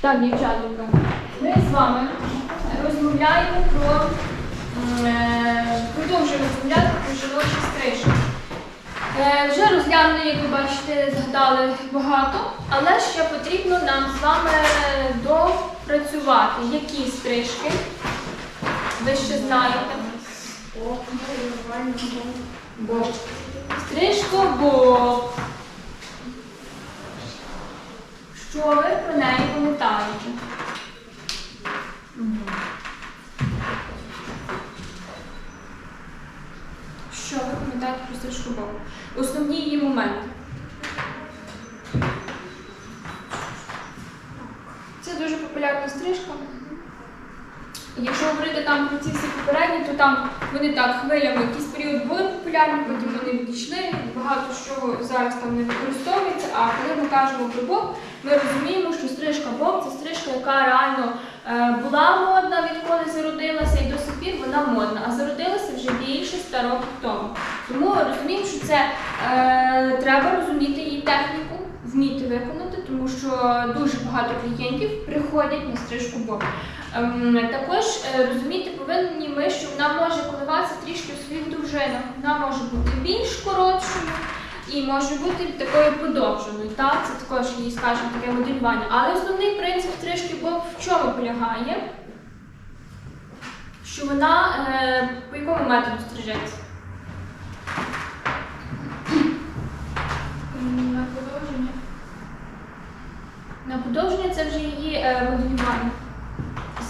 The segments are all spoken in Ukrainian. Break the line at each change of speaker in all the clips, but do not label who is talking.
Так, дівчатка, ми з вами розмовляємо про е, продовжуємо розмовляти про жіночі стрижки. Е, Вже розглянули, як ви бачите, згадали багато, але ще потрібно нам з вами допрацювати, які стрижки. Ви ще знаєте. Стрижка Боб. Що ви про неї пам'ятаєте? Що ви пам'ятаєте про стрижку Богу? Основні її моменти. Це дуже популярна стрижка. Якщо говорити там про ці всі попередні, то там вони так хвилями якийсь період були популярні, потім вони відійшли, багато що зараз там не використовується. А коли ми кажемо про боб, ми розуміємо, що стрижка боб це стрижка, яка реально е, була модна, відколи зародилася, і до сих пір вона модна, а зародилася вже більше 100 років тому. Тому розуміємо, що це е, треба розуміти її техніку, вміти виконати, тому що дуже багато клієнтів приходять на стрижку боб. Ем, Також е, розуміти повинні ми, що вона може коливатися трішки у своїх довжинах. Вона може бути більш коротшою і може бути такою подовженою. Так, це також її, скажімо, таке моделювання. Але основний принцип стрижки боб в чому полягає? Що вона е, по якому методу стрижеться? На подовження. На це вже її е, моделювання.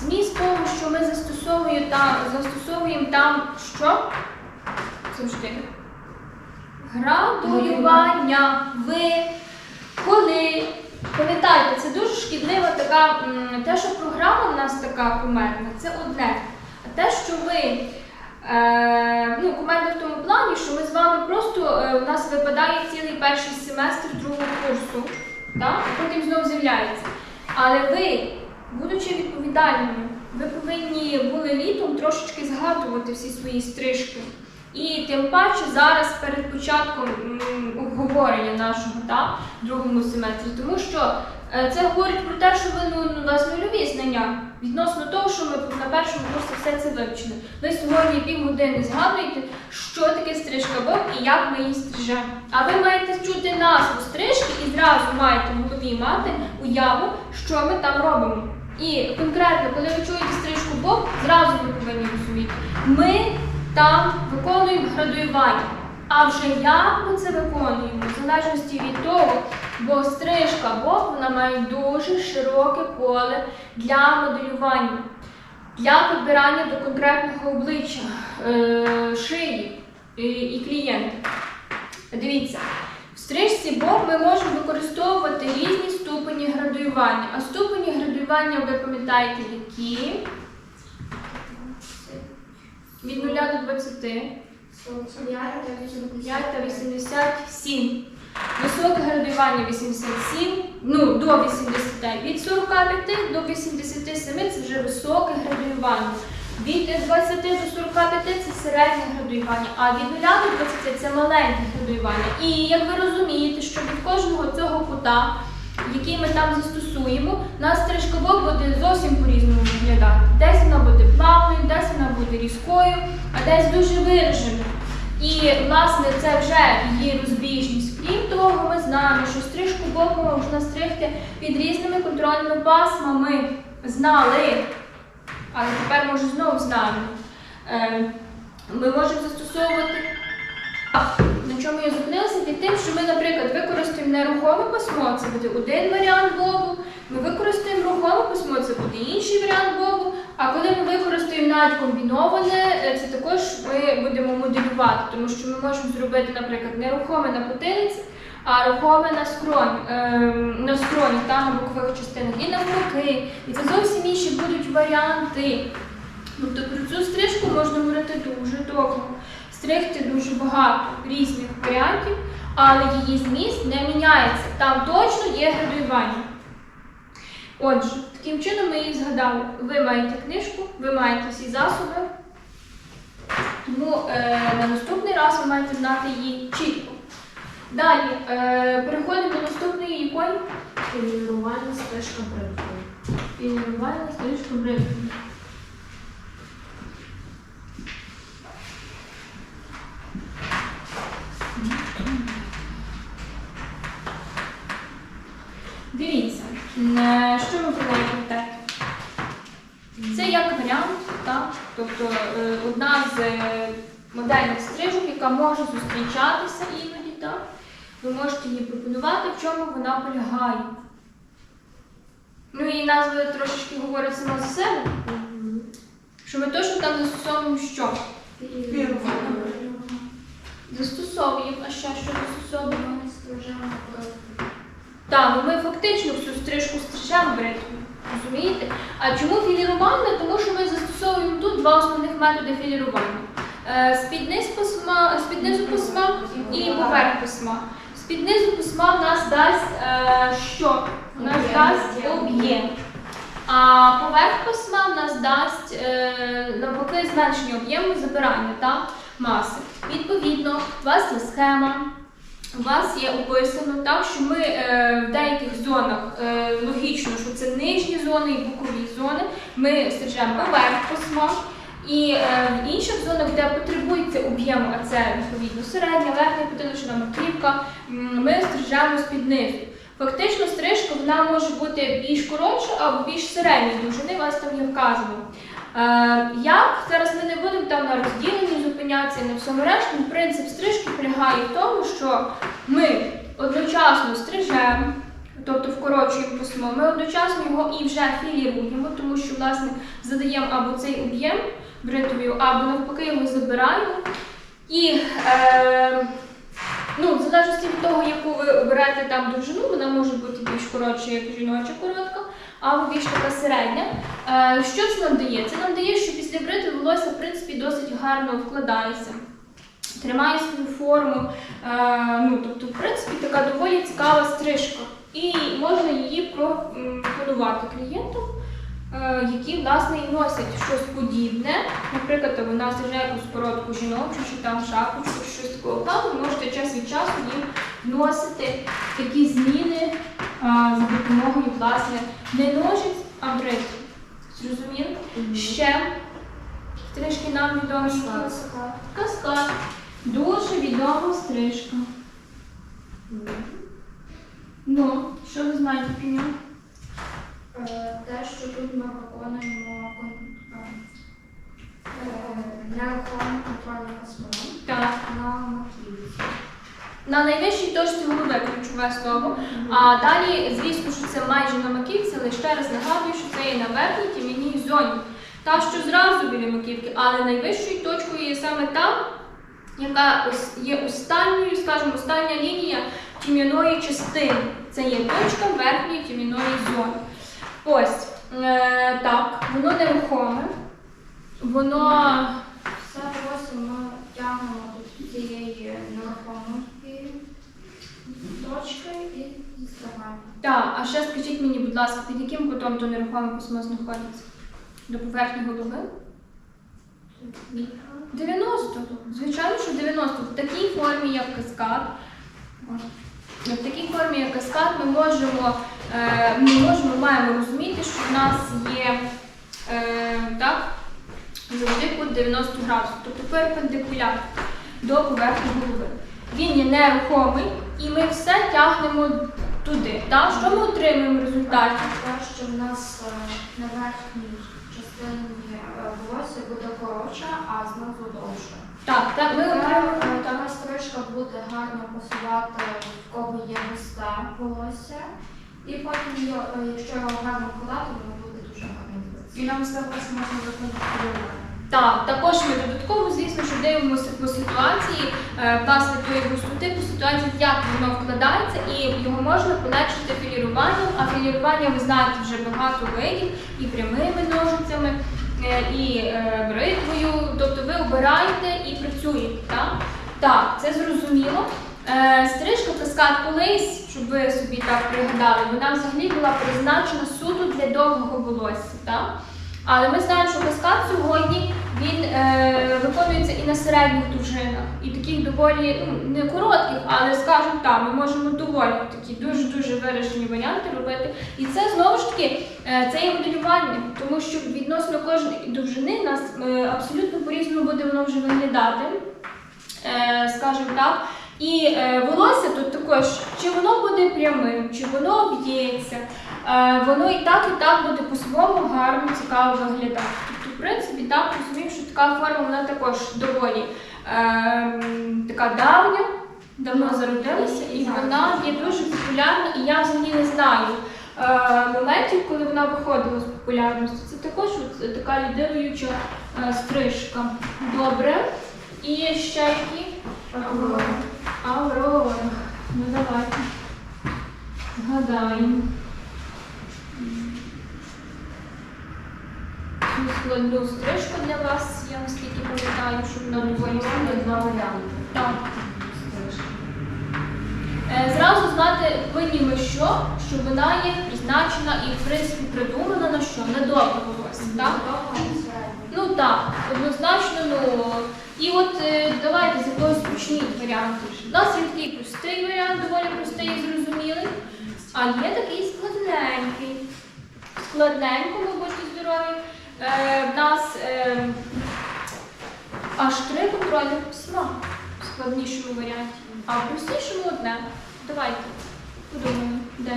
Зміст того, що ми застосовуємо там, застосовуємо там що? Завжди. Градуювання. Ви, коли. Пам'ятайте, це дуже шкідлива така, те, що програма в нас така кумедна, це одне. А те, що ви, е, ну, кумедна в тому плані, що ми з вами просто, е, у нас випадає цілий перший семестр другого курсу, так? а потім знову з'являється. Але ви, будучи відповідальними, ви повинні були літом трошечки згадувати всі свої стрижки. І тим паче зараз перед початком обговорення нашого в другому семестрі, тому що це говорить про те, що ви ну, ну, у вас нульові знання відносно того, що ми на першому курсі все це вивчили. Ви сьогодні півгодини згадуєте, що таке стрижка боб і як ми її стрижемо. А ви маєте чути назву стрижки і зразу маєте в голові мати уяву, що ми там робимо. І конкретно, коли ви чуєте стрижку боб, зразу ви повинні розуміти. Ми там виконуємо градуювання. А вже як ми це виконуємо, в залежності від того, бо стрижка боб вона має дуже широке поле для моделювання, для підбирання до конкретного обличчя, е, шиї і, і клієнта. Дивіться, в стрижці боб ми можемо використовувати різні ступені градуювання. А ступені градуювання ви пам'ятаєте, які? Від 0 до 20. 45 та 87. Високе градуювання 87, ну до 80. Від 45 до 87 це вже високе градуювання. Від 20 до 45 це середнє градуювання, а від 0 до 20 це маленьке градуювання. І як ви розумієте, що від кожного цього кута, який ми там застосуємо, нас стрижка боб буде зовсім по-різному виглядати. Десь вона буде плавною, десь вона буде різкою, а десь дуже вираженою. І, власне, це вже її розбіжність. Того, ми знаємо, що стрижку боку можна стригти під різними контрольними пасмами. Знали, але тепер, може, знову знаємо. Е, Ми можемо застосовувати. На чому я зупинилася? Під тим, що ми, наприклад, використаємо нерухоме письмо, це буде один варіант бобу. Ми використаємо рухоме письмо, це буде інший варіант бобу. А коли ми використаємо навіть комбіноване, е, це також ми будемо моделювати, тому що ми можемо зробити, наприклад, нерухоме на потилиці, а рухоме на скроні, ем, на скроні, там на бокових частинах і навпаки. І це зовсім інші будуть варіанти. Тобто про цю стрижку можна говорити дуже довго. Стригти дуже багато різних варіантів, але її зміст не міняється. Там точно є градуювання. Отже, таким чином ми її згадали. Ви маєте книжку, ви маєте всі засоби. Тому е, на наступний раз ви маєте знати її чітко. Далі е, переходимо до наступної якої?
Полірування стежка бритвою.
Філірування стрижку бритвою. Дивіться, е, що ми проводимо так? Це як варіант, так? тобто е, одна з е, модельних стрижок, яка може зустрічатися іноді, так? Ви можете її пропонувати, в чому вона полягає. Ну і назва трошечки говорить сама за себе, що ми точно там застосовуємо що? Застосовуємо, а ще що застосовуємо? Так, ну ми фактично всю стрижку стрижемо бритвою. Розумієте? А чому філірування? Тому що ми застосовуємо тут два основних методи філірування. Е, письма, з-під низу письма і поверх письма. З-під низу письма в нас дасть е, що? У нас дасть об'єм. А поверх письма в нас дасть е, навпаки зменшення об'єму забирання та маси. Відповідно, у вас є схема. У вас є описано так, що ми е, в деяких зонах е, логічно, що це нижні зони і бокові зони. Ми стрижемо поверх письма. І е, в інших зонах, де потребується об'єм, а це відповідно середня, верхня потилична маківка, ми стрижемо з-під низу. Фактично, стрижка вона може бути більш коротша або більш середньої довжини, у вас там є вказано. Е, як зараз ми не будемо там на розділенні зупинятися на всьому решті. Принцип стрижки полягає в тому, що ми одночасно стрижемо, тобто вкорочуємо письмо, ми одночасно його і вже філіруємо, тому що власне задаємо або цей об'єм бритвою, або навпаки його забираємо. І е, ну, в залежності від того, яку ви оберете там довжину, вона може бути більш коротша, як жіноча коротка, або більш така середня. Е, що це нам дає? Це нам дає, що після бритви волосся в принципі досить гарно вкладається. Тримає свою форму, е, ну тобто, в принципі, така доволі цікава стрижка. І можна її пропонувати клієнтам, е, які власне і носять щось подібне. Наприклад, вона стриже якусь коротку жіночу, чи там шапочку, щось такого плану, ви можете час від часу їм вносити такі зміни е, за допомогою власне не ножиць, а бритв. Зрозуміло? Ще стрижки нам відомі.
Каскад.
Каскад. Дуже відома стрижка. Ну, що ви знаєте про нього?
Е, Те, що тут ми виконуємо кон- е, е, нерухомий контрольний космон
Так.
на маківці.
На найвищій точці голови ключове слово. А далі, звісно, що це майже на маківці, але ще раз нагадую, що це є на верхній тім'яній зоні. Та, що зразу біля маківки, але найвищою точкою є саме та, яка ос- є останньою, скажімо, остання лінія тім'яної частини. Це є точка верхньої тім'яної зони. Ось е, так, воно нерухоме, воно
Все ми тягнемо до цієї нерухомої точки і застигаємо.
Так, а ще скажіть мені, будь ласка, під яким кутом то нерухоме письмо знаходиться? До поверхні голови? 90. Звичайно, що 90. В такій формі, як каскад. В такій формі, як каскад, ми можемо, е, ми можемо, маємо розуміти, що в нас є е, так, завжди кут 90 градусів, тобто перпендикуляр до поверхні голови. Він є нерухомий і ми все тягнемо туди. Так? Що ми отримуємо в результаті?
Те, що в нас е, на верхній частині волосся буде коротше, а знизу довше.
Так, так, ми отримуємо.
Така, стрижка буде гарно пасувати, в кого є густе волосся. І потім, його, е, якщо його гарно вкладати, воно буде дуже гарно дивитися.
І нам з волосся можна виконати.
Так, також ми додатково, звісно, що дивимося по ситуації, е, власне, тої густоти, по ситуації, як воно вкладається, і його можна полегшити філіруванням. А філірування, ви знаєте, вже багато видів, і прямими ножицями, е, і е, бритвою. Тобто ви обираєте і працюєте. Так, так це зрозуміло. Е, Стрижка каскад колись, щоб ви собі так пригадали, вона взагалі була призначена суто для довгого волосся. Так? Але ми знаємо, що каскад сьогодні він е, виконується і на середніх довжинах, і таких доволі ну, не коротких, але скажімо так, ми можемо доволі такі дуже дуже виражені варіанти робити. І це знову ж таки Е, Це є моделювання, тому що відносно кожної довжини нас е, абсолютно по-різному буде воно вже виглядати, е, скажімо так. І е, волосся тут також, чи воно буде прямим, чи воно об'ється, е, воно і так, і так буде по-своєму гарно, цікаво виглядати. Тобто, в принципі, так розумію, що така форма вона також доволі е, така давня, давно зародилася, і вона є дуже популярна, і я взагалі не знаю е, моментів, коли вона виходила з популярності. Це також така лідируюча е, стрижка. Добре. І ще які?
Аврора.
Ну давайте. Згадаємо. Складну стрижку для вас, я наскільки пам'ятаю, що вона доволі.
Два варіанти.
Так. Е, Зразу знати повинні ми що, що вона є призначена і в принципі придумана на що? На волосся, так? Ну так, однозначно, ну і от е, давайте з якогось почніть варіанту. У нас є такий простий варіант, доволі простий і зрозумілий, а є такий складненький. Складненько, ви будьте здорові. Е, в нас аж три контрольних письма в складнішому варіанті, а в простішому одне. Давайте подумаємо, де.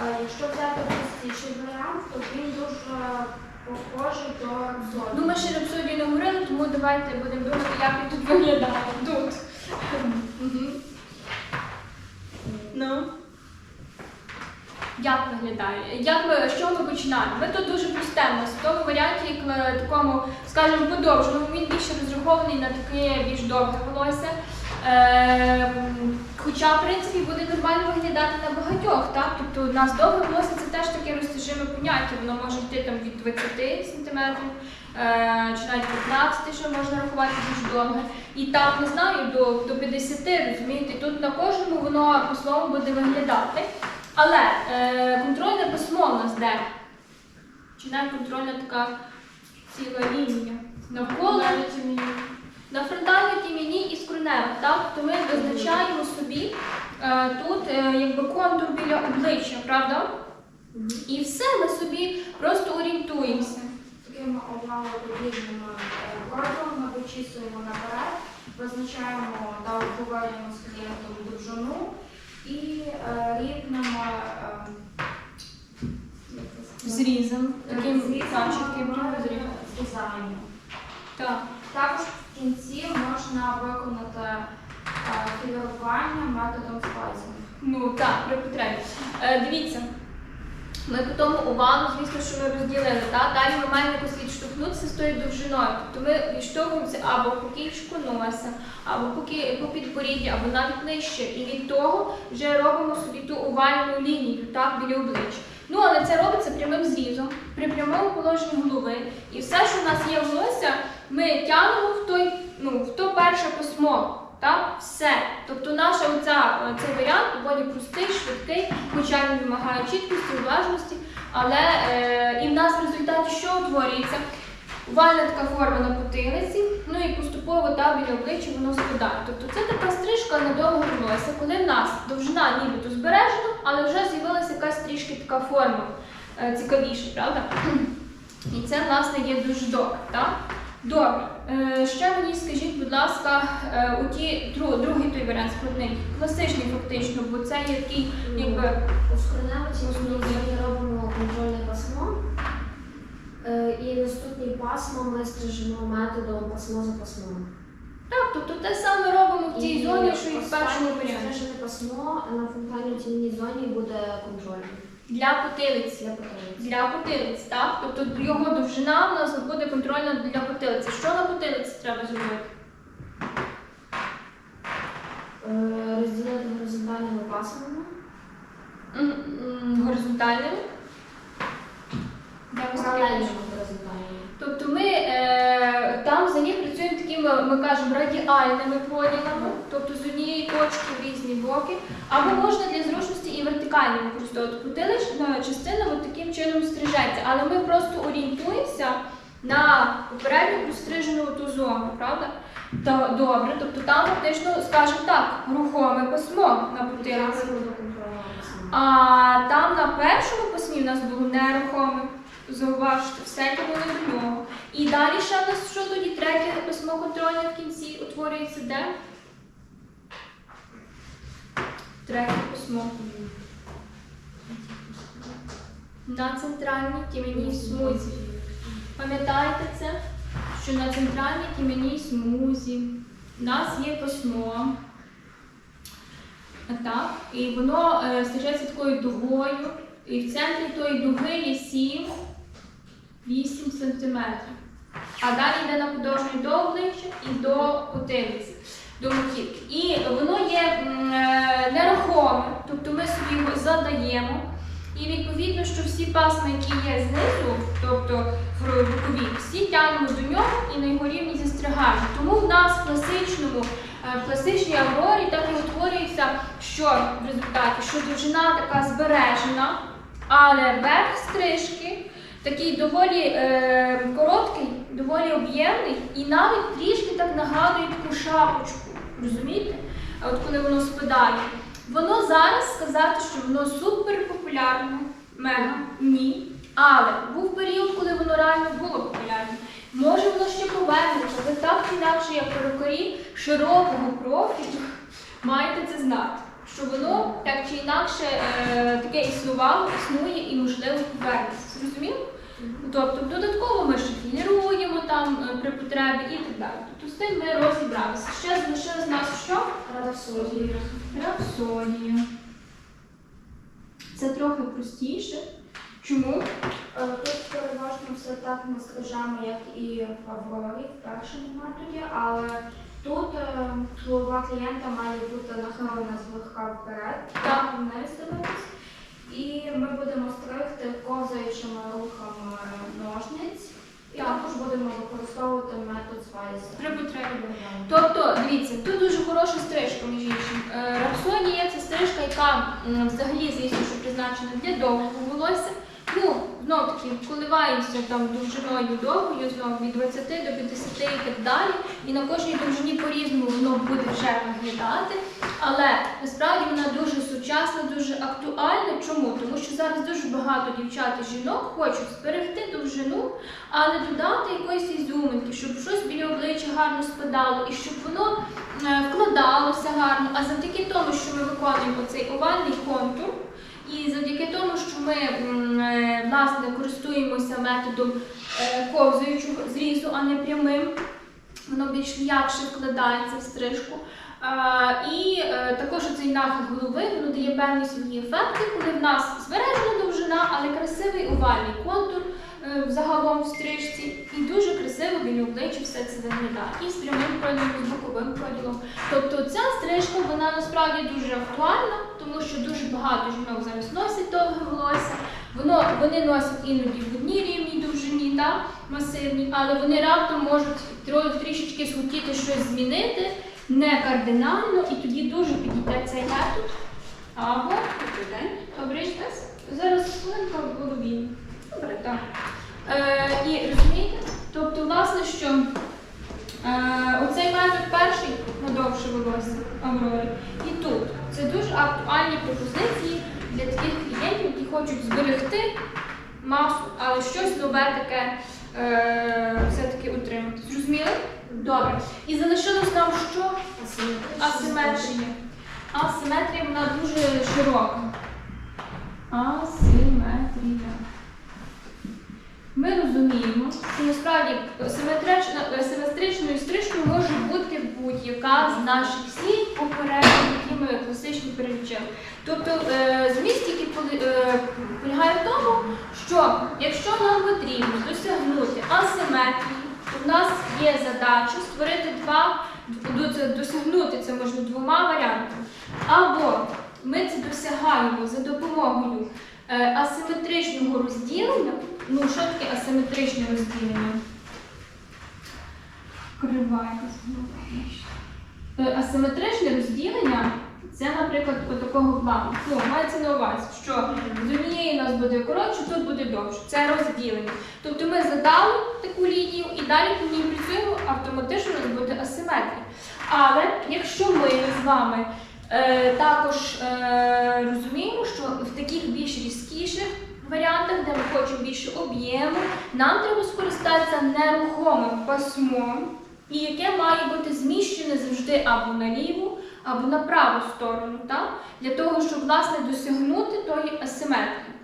Е, Якщо взяти простіший варіант, то він дуже похожий до зони.
Ну, ми ще рапсодію не говорили, тому давайте будемо думати, як він тут виглядає. Тут. Ну. Як виглядає? Як ми, з чого ми починаємо? Ми тут дуже простемо. В тому варіанті, як такому, скажімо, подовженому, він більше розрахований на таке більш довге волосся. Е, хоча, в принципі, буде нормально виглядати на багатьох, так? Тобто у нас довге волосся це теж таке розтяжиме поняття. Воно може йти там від 20 см, е, чи навіть 15, що можна рахувати дуже довге. І так, не знаю, до, до 50, розумієте, тут на кожному воно по-своєму буде виглядати. Але е, контрольне письмо у нас де? Чи навіть контрольна така ціла лінія? Навколо на фронтальній тіміні і скронева, так? То ми визначаємо собі е, тут е, якби контур біля обличчя, правда? І все, ми собі просто орієнтуємося.
Такими овалоподібними кроками ми вичісуємо наперед, визначаємо та обговорюємо з клієнтом довжину і рівним е,
Зрізом, таким
зрізом зрізаємо.
Так.
Також в кінці можна виконати фігурування методом спайсу.
Ну так, при потребі. Е, дивіться, ми по тому увагу, звісно, що ми розділили. Так? Далі ми маємо якось відштовхнутися з тою довжиною. Тобто ми відштовхуємося або по кінчику носа, або по, кі- по підборідді, або навіть нижче. І від того вже робимо собі ту овальну лінію так, біля обличчя. Ну, але це робиться прямим зрізом, при прямому положенні голови. І все, що в нас є волосся, ми тягнемо в той, ну, в то перше письмо. Так, все. Тобто наша оця, е, цей варіант доволі простий, швидкий, хоча він вимагає чіткості, уважності, але е, і в нас в результаті що утворюється? Овальна така форма на потилиці, ну і поступово та біля обличчя воно спадає. Тобто це така стрижка на довге волосся, коли в нас довжина нібито збережена, але вже з'явилася якась трішки така форма е, цікавіша, правда? І це, власне, є дуже добре. Так? Добре. Е, ще мені скажіть, будь ласка, е, у ті, другий той варіант складний, класичний фактично, бо це є такий, якби.
У скроневиці ми робимо контрольне пасмо. Е, І наступні пасма ми стрижемо методом пасмо за пасмом.
Так, тобто те саме робимо в тій зоні, що і в першому варіанті.
Стрижене пасмо на фронтальній тімній зоні буде контрольним
Для потилиці.
для потилиці.
Для потилиць, так? Тобто його довжина в нас буде контрольна для потилиці. Що на потилиці треба зробити?
Е, Розділити горизонтальними пасмами.
М, м?
Горизонтальними.
Тобто ми е, там взагалі працюємо такими, ми кажемо, радіальними поділами, тобто з точки в різні боки, або можна для зручності і вертикально використовувати. Потилична частина от таким чином стрижеться, але ми просто орієнтуємося на попередньо прострижену ту зону, правда? Та, добре, тобто там фактично, скажімо так, рухоме пасмо на
пасма.
А там на першому письмі в нас було нерухоме. Зауважте, все було до нього. І далі ще в нас що тоді третє письмо контрольне в кінці утворюється де? Третє письмо. На центральній тім'яній смузі. Пам'ятаєте це? Що на центральній тім'яній смузі у нас є письмо. Так, і воно е, стежиться такою дугою, і в центрі тої дуги є 7, 8 сантиметрів. А далі йде на подовження до обличчя і до потилиці, до маківки. І воно є е, нерухоме, тобто ми собі його задаємо. І відповідно, що всі пасми, які є знизу, тобто бокові, всі тягнемо до нього і на його рівні застрягаємо. Тому в нас в класичному, е, в класичній аврорі так і утворюється, що в результаті, що довжина така збережена, але верх стрижки такий доволі е, короткий, доволі об'ємний і навіть трішки так нагадує таку шапочку. Розумієте? А от коли воно спадає. Воно зараз сказати, що воно супер популярне, мега ні. Але був період, коли воно реально було популярне. Може воно ще повернеться. Ви так чи інакше, як перукарі широкого профілю, маєте це знати. Що воно так чи інакше е, таке існувало, існує і можливо повернеться. Зрозуміло? Тобто додатково ми ще філіруємо там е, при потребі і так далі. Тобто з тим ми розібралися. Ще залишилось нас що?
Рапсодія.
Рапсодія. Це трохи простіше. Чому?
Е, Тут переважно все так не стрижами, як і в Аврорі, в першому методі, але тут е, голова клієнта має бути нахилена злегка вперед,
Так.
вниз дивитись. І ми будемо стригти ковзаючими рухами ножниць. І
Так.
також будемо використовувати метод свайса.
При потребі. Тобто, дивіться, тут дуже хороша стрижка, між іншим. Е, Рапсодія це стрижка, яка м, взагалі, звісно, що призначена для довгого волосся. Ну, знов таки, коливаємося там довжиною довгою, знову від 20 до 50 і так далі. І на кожній довжині по-різному воно буде вже виглядати. Але насправді вона дуже сучасна, дуже актуальна. Чому? Тому що зараз дуже багато дівчат і жінок хочуть зберегти довжину, але додати якоїсь ізюминки, щоб щось біля обличчя гарно спадало і щоб воно е, вкладалося гарно. А завдяки тому, що ми виконуємо цей овальний контур, і завдяки тому, що ми е, власне користуємося методом е, ковзаючого зрізу, а не прямим, воно більш м'якше вкладається в стрижку. І е, також цей нахил голови воно дає певні свої ефекти, коли в нас збережена довжина, але красивий овальний контур загалом в стрижці, і дуже красиво біля обличчя все це виглядає. І з прямим проділом, з боковим проділом. Тобто ця стрижка вона насправді дуже актуальна, тому що дуже багато жінок зараз носять довге волосся. Воно вони носять іноді в одній рівній довжині, та масивній, але вони раптом можуть трішечки схотіти щось змінити, не кардинально, і тоді дуже підійде цей метод. Або добрий день. Добрий день. Зараз хвилинка в голові. Добре, так. Е, і розумієте? Тобто, власне, що е, оцей метод перший на довше волосся Аврори. І тут це дуже актуальні пропозиції для таких клієнтів, які хочуть зберегти масу, але щось нове таке е, все-таки отримати. Зрозуміли? Добре. І залишилось нам що? Асиметрія. Асиметрія вона дуже широка. Асиметрія. Ми розуміємо, що насправді симетрична- симетричною стрижкою може бути будь-яка з наших всіх попередніх, які ми класично перелічили. Тобто е, зміст тільки е, полягає в тому, що якщо нам потрібно досягнути асиметрії, то в нас є задача створити два, досягнути це можна двома варіантами. Або ми це досягаємо за допомогою е, асиметричного розділення. Ну, що таке асиметричне розділення? Крива якась. Е, Асиметричне розділення це, наприклад, по такого плану. Ну, мається на увазі, що з однієї у нас буде коротше, тут буде довше. Це розділення. Тобто ми задали таку лінію і далі по ній працюємо, автоматично у нас буде асиметрія. Але якщо ми з вами е, також е, розуміємо, що в хочемо більше об'єму, нам треба скористатися нерухомим пасмом, і яке має бути зміщене завжди або на ліву, або на праву сторону, так? для того, щоб власне досягнути тої асиметрії.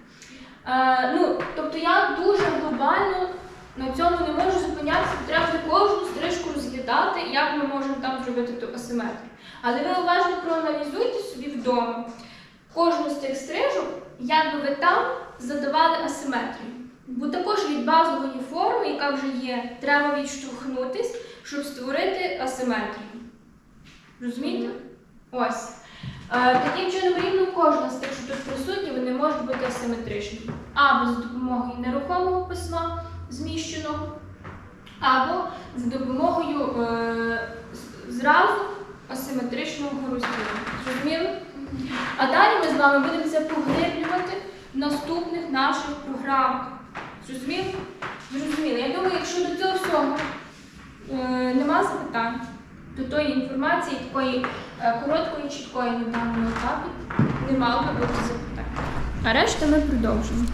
Е, ну, тобто я дуже глобально на цьому не можу зупинятися, треба кожну стрижку розглядати, як ми можемо там зробити ту асиметрію. Але ви уважно проаналізуйте собі вдома кожну з цих стрижок, як би ви там задавали асиметрію. Бо також від базової форми, яка вже є, треба відштовхнутись, щоб створити асиметрію. Розумієте? Ось. Е, таким чином, рівно кожна з тих, що тут присутні, вони можуть бути асиметричними. Або за допомогою нерухомого письма зміщеного, або за допомогою е, зразу асиметричного розділу. Зрозуміли? А далі ми з вами будемо це поглиблювати в наступних наших програмах. Зрозуміли? Зрозуміли. Я думаю, якщо до цього всього е, нема запитань, до тої інформації, такої е, короткої, чіткої на даному етапі, не мало запитань. А решта ми продовжимо.